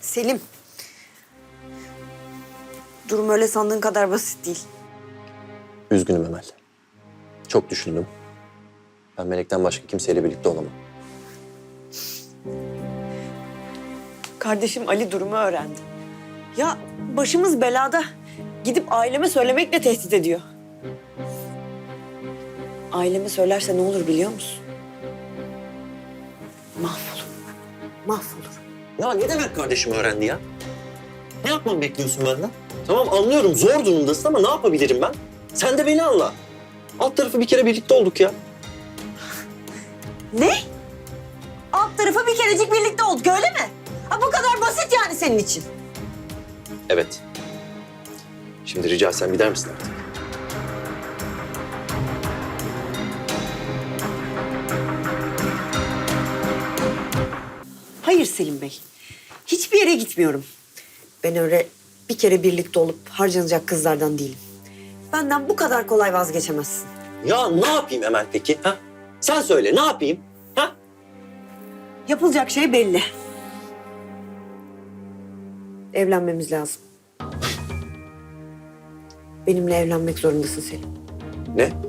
Selim. Durum öyle sandığın kadar basit değil. Üzgünüm Emel. Çok düşündüm. Ben Melek'ten başka kimseyle birlikte olamam. Kardeşim Ali durumu öğrendi. Ya başımız belada. Gidip aileme söylemekle tehdit ediyor. Aileme söylerse ne olur biliyor musun? Mahvolur. Mahvolur. Ya ne demek kardeşim öğrendi ya? Ne yapmamı bekliyorsun benden? Tamam anlıyorum zor durumdasın ama ne yapabilirim ben? Sen de beni anla. Alt tarafı bir kere birlikte olduk ya. Ne? Alt tarafa bir kerecik birlikte olduk öyle mi? Ha bu kadar basit yani senin için. Evet. Şimdi rica etsem gider misin artık? Hayır Selim Bey. Hiçbir yere gitmiyorum. Ben öyle bir kere birlikte olup harcanacak kızlardan değilim. Benden bu kadar kolay vazgeçemezsin. Ya ne yapayım Emel peki? Ha? Sen söyle ne yapayım? Ha? Yapılacak şey belli. Evlenmemiz lazım. Benimle evlenmek zorundasın Selim. Ne?